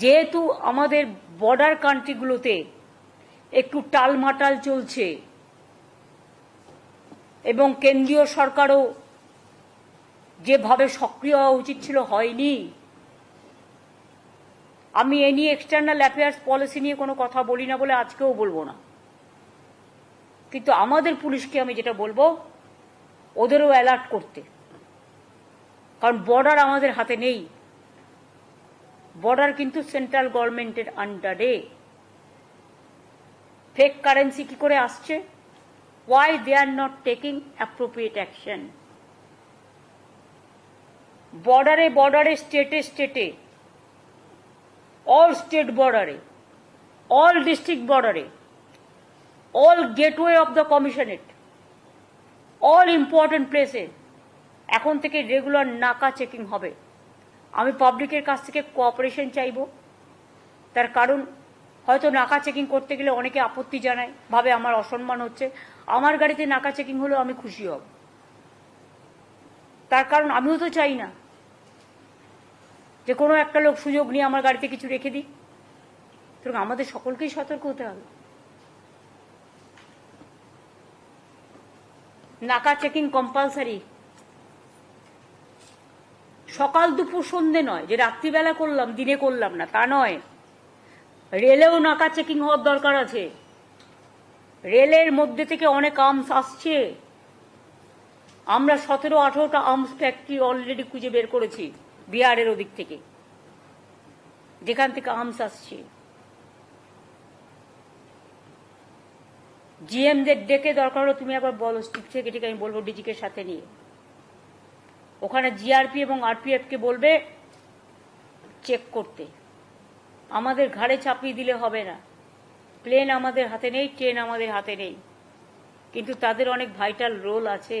যেহেতু আমাদের বর্ডার কান্ট্রিগুলোতে একটু টালমাটাল চলছে, এবং কেন্দ্রীয় সরকারও যেভাবে সক্রিয় হওয়া উচিত ছিল হয়নি। আমি এ নিয়ে এক্সটার্নাল অ্যাফেয়ার্স পলিসি নিয়ে কোনো কথা বলি না বলে আজকেও বলব না। কিন্তু আমাদের পুলিশকে আমি যেটা বলব, ওদেরও অ্যালার্ট করতে। কারণ বর্ডার আমাদের হাতে নেই। বর্ডার কিন্তু সেন্ট্রাল গভর্নমেন্টের আন্ডারে ফেক কারেন্সি কি করে আসছে? Why they are not taking appropriate action বর্ডারে বর্ডারে স্টেটে স্টেটে অল স্টেট বর্ডারে অল ডিস্ট্রিক্ট বর্ডারে all gateway of the commissionerate all important প্লেসে এখন থেকে রেগুলার নাকা চেকিং হবে। আমি পাবলিকের কাছ থেকে কোঅপারেশন চাইব। তার কারণ, হয়তো নাকা চেকিং করতে গেলে অনেকে আপত্তি জানায়, ভাবে আমার অসম্মান হচ্ছে। আমার গাড়িতে নাকা চেকিং হলেও আমি খুশি হব। তার কারণ, আমিও তো চাই না যে কোনো একটা লোক সুযোগ নিয়ে আমার গাড়িতে কিছু রেখে দিই সুতরাং আমাদের সকলকেই সতর্ক হতে হবে। নাকা চেকিং কম্পালসারি সকাল দুপুর সন্ধে নয়, যে রাত্রিবেলা করলাম, দিনে করলাম না, তা নয়। রেলেও নাকা চেকিং হওয়ার দরকার আছে। রেলের মধ্যে থেকে অনেক আর্মস আসছে। আমরা সতেরো, আঠেরোটা আর্মস ফ্যাক্টরি অলরেডি খুঁজে বের করেছি, বিহারের ওদিক থেকে। যেখান থেকে আর্মস আসছে। জিএমদের ডেকে দরকার হলো তুমি একবার বলো স্টিক সেক্রেটারিকে আমি বলব ডিজিকে সাথে নিয়ে। ওখানে জিআরপি এবং আরপিএফ কে বলবে চেক করতে। আমাদের ঘাড়ে চাপিয়ে দিলে হবে না। প্লেন আমাদের হাতে নেই ট্রেন আমাদের হাতে নেই। কিন্তু তাদের অনেক ভাইটাল রোল আছে।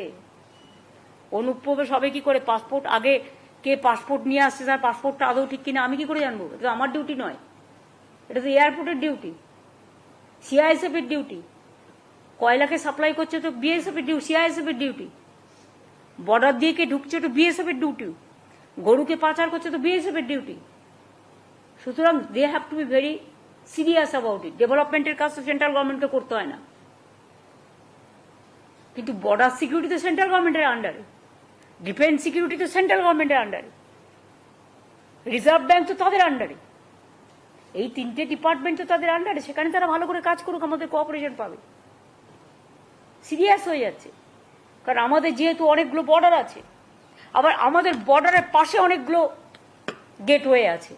অনুপ্রবেশ হবে কি করে? পাসপোর্ট আগে কে পাসপোর্ট নিয়ে আসছে, তার পাসপোর্টটা আদৌ ঠিক কিনা, আমি কি করে জানব? এটা আমার ডিউটি নয়। এটা তো এয়ারপোর্টের ডিউটি সিআইএসএফ এর ডিউটি কয়লাকে সাপ্লাই করছে তো বিএসএফ এর ডিউটি সিআইএসএফ এর ডিউটি বর্ডার দিয়ে কে ঢুকছে তো বিএসএফ এর ডিউটি গরুকে পাচার করছে তো বিএসএফ এর ডিউটি সুতরাং they have to be very serious about it ডেভেলপমেন্টের কাজ তো সেন্ট্রাল গভর্নমেন্টকে করতে হয় না। কিন্তু বর্ডার সিকিউরিটি তো সেন্ট্রাল গভর্নমেন্টের আন্ডারে ডিফেন্স সিকিউরিটি তো সেন্ট্রাল গভর্নমেন্টের আন্ডারে রিজার্ভ ব্যাংক তো তাদের আন্ডারে এই তিনটে ডিপার্টমেন্ট তো তাদের আন্ডারে সেখানে তারা ভালো করে কাজ করুক, আমাদের কোঅপারেশন পাবে। সিরিয়াস হয়ে যাচ্ছে। কারণ আমাদের যেহেতু অনেকগুলো বর্ডার আছে, আবার আমাদের বর্ডারের পাশে অনেকগুলো গেটওয়ে আছে।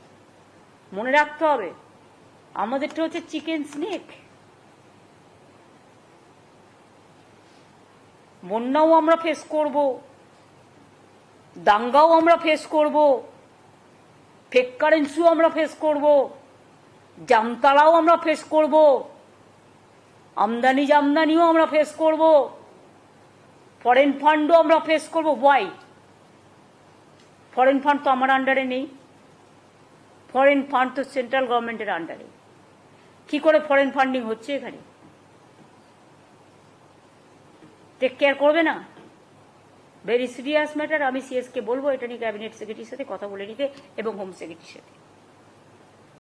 মনে রাখতে হবে, আমাদেরটা হচ্ছে চিকেন স্নেক বন্যাও আমরা ফেস করব, দাঙ্গাও আমরা ফেস করব ফেক কারেন্সিও আমরা ফেস করব, জামতালাও আমরা ফেস করব, আমদানি জামদানিও আমরা ফেস করব। ফরেন ফান্ডও আমরা ফেস করব ওয়াই ফরেন ফান্ড তো আমার আন্ডারে নেই। ফরেন ফান্ড তো সেন্ট্রাল গভর্নমেন্টের আন্ডারে কি করে ফরেন ফান্ডিং হচ্ছে এখানে? টেক কেয়ার করবে না? ভেরি সিরিয়াস ম্যাটার আমি সিএসকে বলব, এটা নিয়ে ক্যাবিনেট সেক্রেটারির সাথে কথা বলে নিতে এবং হোম সেক্রেটারির সাথে।